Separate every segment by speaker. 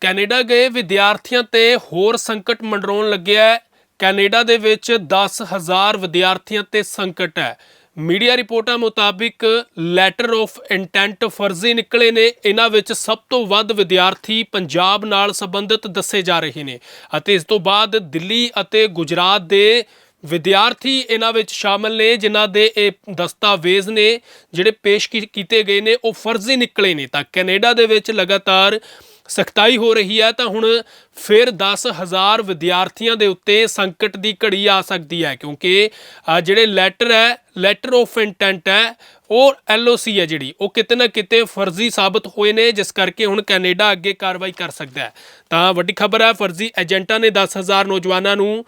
Speaker 1: Canada ਗਏ ਵਿਦਿਆਰਥੀਆਂ ਤੇ ਹੋਰ ਸੰਕਟ ਮੰਡਰਾਉਣ ਲੱਗਿਆ ਹੈ। ਕੈਨੇਡਾ ਦੇ ਵਿੱਚ 10000 ਵਿਦਿਆਰਥੀਆਂ ਤੇ ਸੰਕਟ ਹੈ। ਮੀਡੀਆ ਰਿਪੋਰਟਾਂ ਮੁਤਾਬਿਕ ਲੈਟਰ ਆਫ ਇੰਟੈਂਟ ਫਰਜ਼ੀ ਨਿਕਲੇ ਨੇ। ਇਹਨਾਂ ਵਿੱਚ ਸਭ ਤੋਂ ਵੱਧ ਵਿਦਿਆਰਥੀ ਪੰਜਾਬ ਨਾਲ ਸੰਬੰਧਿਤ ਦੱਸੇ ਜਾ ਰਹੇ ਨੇ ਅਤੇ ਇਸ ਤੋਂ ਬਾਅਦ ਦਿੱਲੀ ਅਤੇ ਗੁਜਰਾਤ ਦੇ ਵਿਦਿਆਰਥੀ ਇਹਨਾਂ ਵਿੱਚ ਸ਼ਾਮਲ ਨੇ, ਜਿਨ੍ਹਾਂ ਦੇ ਇਹ ਦਸਤਾਵੇਜ਼ ਨੇ, ਜਿਹੜੇ ਪੇਸ਼ ਕੀ- ਕੀਤੇ ਗਏ ਨੇ, ਉਹ ਫਰਜ਼ੀ ਨਿਕਲੇ ਨੇ। ਤਾਂ ਕੈਨੇਡਾ ਦੇ ਵਿੱਚ ਲਗਾਤਾਰ ਸਖਤਾਈ ਹੋ ਰਹੀ ਹੈ, ਤਾਂ ਹੁਣ ਫਿਰ 10000 ਵਿਦਿਆਰਥੀਆਂ ਦੇ ਉੱਤੇ ਸੰਕਟ ਦੀ ਘੜੀ ਆ ਸਕਦੀ ਹੈ, ਕਿਉਂਕਿ ਜਿਹੜੇ ਲੈਟਰ ਹੈ ਲੈਟਰ ਆਫ ਇੰਟੈਂਟ ਹੈ, ਉਹ ਐਲਓਸੀ ਹੈ ਜਿਹੜੀ, ਉਹ ਕਿਤੇ ਨਾ ਕਿਤੇ ਫਰਜ਼ੀ ਸਾਬਤ ਹੋਏ ਨੇ, ਜਿਸ ਕਰਕੇ ਹੁਣ ਕੈਨੇਡਾ ਅੱਗੇ ਕਾਰਵਾਈ ਕਰ ਸਕਦਾ ਹੈ। ਤਾਂ ਵੱਡੀ ਖਬਰ ਹੈ, ਫਰਜ਼ੀ ਏਜੰਟਾਂ ਨੇ 10000 ਨੌਜਵਾਨਾਂ ਨੂੰ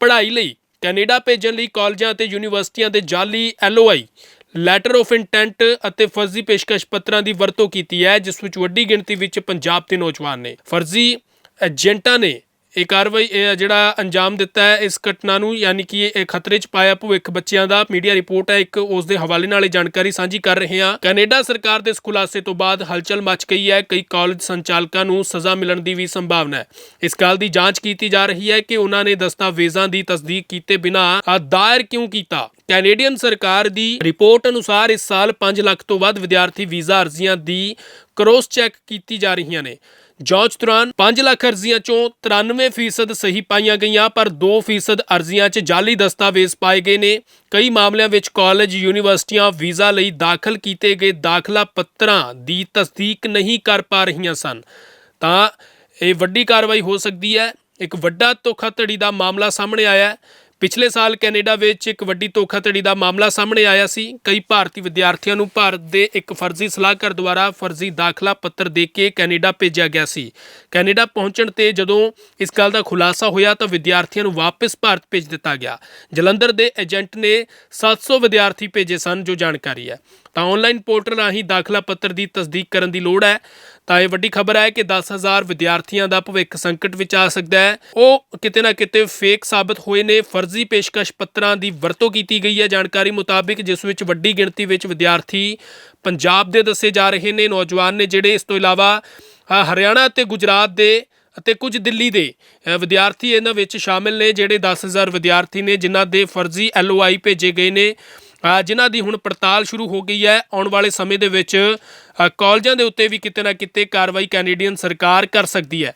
Speaker 1: ਪੜ੍ਹਾਈ ਲਈ ਕੈਨੇਡਾ ਭੇਜਣ ਲਈ ਕਾਲਜਾਂ ਅਤੇ ਯੂਨੀਵਰਸਿਟੀਆਂ ਦੇ ਜਾਲੀ ਐਲਓਆਈ ਲੈਟਰ ਆਫ ਇੰਟੈਂਟ ਅਤੇ ਫਰਜ਼ੀ ਪੇਸ਼ਕਸ਼ ਪੱਤਰਾਂ ਦੀ ਵਰਤੋਂ ਕੀਤੀ ਹੈ, ਜਿਸ ਵਿੱਚ ਵੱਡੀ ਗਿਣਤੀ ਵਿੱਚ ਪੰਜਾਬ ਦੇ ਨੌਜਵਾਨ ਨੇ। ਫਰਜ਼ੀ ਏਜੰਟਾਂ ਨੇ ਇਹ ਕਾਰਵਾਈ, ਇਹ ਜਿਹੜਾ ਅੰਜਾਮ ਦਿੱਤਾ ਹੈ, ਇਸ ਘਟਨਾ ਨੂੰ ਯਾਨੀ ਕਿ ਇਹ ਖਤਰੇ 'ਚ ਪਾਇਆ ਭਵਿੱਖ ਬੱਚਿਆਂ ਦਾ। ਮੀਡੀਆ ਰਿਪੋਰਟ ਹੈ, ਇੱਕ ਉਸ ਦੇ ਹਵਾਲੇ ਨਾਲ ਇਹ ਜਾਣਕਾਰੀ ਸਾਂਝੀ ਕਰ ਰਹੇ ਹਾਂ। ਕੈਨੇਡਾ ਸਰਕਾਰ ਦੇ ਇਸ ਖੁਲਾਸੇ ਤੋਂ ਬਾਅਦ ਹਲਚਲ ਮਚ ਗਈ ਹੈ, ਕਈ ਕਾਲਜ ਸੰਚਾਲਕਾਂ ਨੂੰ ਸਜ਼ਾ ਮਿਲਣ ਦੀ ਵੀ ਸੰਭਾਵਨਾ ਹੈ। ਇਸ ਗੱਲ ਦੀ ਜਾਂਚ ਕੀਤੀ ਜਾ ਰਹੀ ਹੈ ਕਿ ਉਹਨਾਂ ਨੇ ਦਸਤਾਵੇਜ਼ਾਂ ਦੀ ਤਸਦੀਕ ਕੀਤੇ ਬਿਨਾਂ ਆ ਦਾਇਰ ਕਿਉਂ ਕੀਤਾ? ਕੈਨੇਡੀਅਨ ਸਰਕਾਰ ਦੀ ਰਿਪੋਰਟ ਅਨੁਸਾਰ ਇਸ ਸਾਲ 5 ਲੱਖ ਤੋਂ ਵੱਧ ਵਿਦਿਆਰਥੀ ਵੀਜ਼ਾ ਅਰਜ਼ੀਆਂ ਦੀ ਕ੍ਰੋਸ ਚੈੱਕ ਕੀਤੀ ਜਾ ਰਹੀਆਂ ਨੇ। ਜਾਂਚ ਦੌਰਾਨ 5 ਲੱਖ ਅਰਜ਼ੀਆਂ ਚੋਂ 93% ਸਹੀ ਪਾਈਆਂ ਗਈਆਂ, ਪਰ 2% ਅਰਜ਼ੀਆਂ 'ਚ ਜਾਲੀ ਦਸਤਾਵੇਜ਼ ਪਾਏ ਗਏ ਨੇ। ਕਈ ਮਾਮਲਿਆਂ ਵਿੱਚ ਕਾਲਜ, ਯੂਨੀਵਰਸਿਟੀਆਂ ਵੀਜ਼ਾ ਲਈ ਦਾਖਲ ਕੀਤੇ ਗਏ ਦਾਖਲਾ ਪੱਤਰਾਂ ਦੀ ਤਸਦੀਕ ਨਹੀਂ ਕਰ ਪਾ ਰਹੀਆਂ ਸਨ। ਤਾਂ ਇਹ ਵੱਡੀ ਕਾਰਵਾਈ ਹੋ ਸਕਦੀ ਹੈ। ਇੱਕ ਵੱਡਾ ਧੋਖਾਧੜੀ ਦਾ ਮਾਮਲਾ ਸਾਹਮਣੇ ਆਇਆ ਹੈ। ਪਿਛਲੇ ਸਾਲ ਕੈਨੇਡਾ ਵਿੱਚ ਇੱਕ ਵੱਡੀ ਧੋਖਾਧੜੀ ਦਾ ਮਾਮਲਾ ਸਾਹਮਣੇ ਆਇਆ ਸੀ। ਕਈ ਭਾਰਤੀ ਵਿਦਿਆਰਥੀਆਂ ਨੂੰ ਭਾਰਤ ਦੇ ਇੱਕ ਫਰਜ਼ੀ ਸਲਾਹਕਾਰ ਦੁਆਰਾ ਫਰਜ਼ੀ ਦਾਖਲਾ ਪੱਤਰ ਦੇ ਕੇ ਕੈਨੇਡਾ ਭੇਜਿਆ ਗਿਆ ਸੀ। ਕੈਨੇਡਾ ਪਹੁੰਚਣ ਤੇ ਜਦੋਂ ਇਸ ਗੱਲ ਦਾ ਖੁਲਾਸਾ ਹੋਇਆ ਤਾਂ ਵਿਦਿਆਰਥੀਆਂ ਨੂੰ ਵਾਪਸ ਭਾਰਤ ਭੇਜ ਦਿੱਤਾ ਗਿਆ। ਜਲੰਧਰ ਦੇ ਏਜੰਟ ਨੇ 700 ਵਿਦਿਆਰਥੀ ਭੇਜੇ ਸਨ, ਜੋ ਜਾਣਕਾਰੀ ਹੈ। ਤਾਂ ਆਨਲਾਈਨ ਪੋਰਟਲ ਰਾਹੀਂ ਦਾਖਲਾ ਪੱਤਰ ਦੀ ਤਸਦੀਕ ਕਰਨ ਦੀ ਲੋੜ ਹੈ। ਤਾਂ ਇਹ ਵੱਡੀ ਖਬਰ ਹੈ ਕਿ 10000 ਵਿਦਿਆਰਥੀਆਂ ਦਾ ਭਵਿੱਖ ਸੰਕਟ ਵਿੱਚ ਆ ਸਕਦਾ ਹੈ। ਉਹ ਕਿਤੇ ਨਾ ਕਿਤੇ ਫੇਕ ਸਾਬਤ ਹੋਏ ਨੇ। ਫਰਜ਼ੀ ਪੇਸ਼ਕਸ਼ ਪੱਤਰਾਂ ਦੀ ਵਰਤੋਂ ਕੀਤੀ ਗਈ ਹੈ। ਜਾਣਕਾਰੀ ਮੁਤਾਬਿਕ ਜਿਸ ਵਿੱਚ ਵੱਡੀ ਗਿਣਤੀ ਵਿੱਚ ਵਿਦਿਆਰਥੀ ਪੰਜਾਬ ਦੇ ਦੱਸੇ ਜਾ ਰਹੇ ਨੇ। ਨੌਜਵਾਨ ਨੇ ਜਿਹੜੇ ਇਸ ਤੋਂ ਇਲਾਵਾ ਹਰਿਆਣਾ ਅਤੇ ਗੁਜਰਾਤ ਦੇ ਅਤੇ ਕੁਝ ਦਿੱਲੀ ਦੇ ਵਿਦਿਆਰਥੀ ਇਹਨਾਂ ਵਿੱਚ ਸ਼ਾਮਿਲ ਨੇ। ਜਿਹੜੇ 10000 ਵਿਦਿਆਰਥੀ ਨੇ, ਜਿਨ੍ਹਾਂ ਦੇ ਫਰਜ਼ੀ ਐਲਓਆਈ ਭੇਜੇ ਗਏ ਨੇ। ਜਿਨ੍ਹਾਂ ਦੀ ਹੁਣ ਪੜਤਾਲ ਸ਼ੁਰੂ ਹੋ ਗਈ ਹੈ। ਆਉਣ ਵਾਲੇ ਸਮੇਂ ਦੇ ਵਿੱਚ ਅ, ਕਾਲਜਾਂ ਦੇ ਉੱਤੇ ਵੀ ਕਿਤੇ ਨਾ ਕਿਤੇ ਕਾਰਵਾਈ ਕੈਨੇਡੀਅਨ ਸਰਕਾਰ ਕਰ ਸਕਦੀ ਹੈ।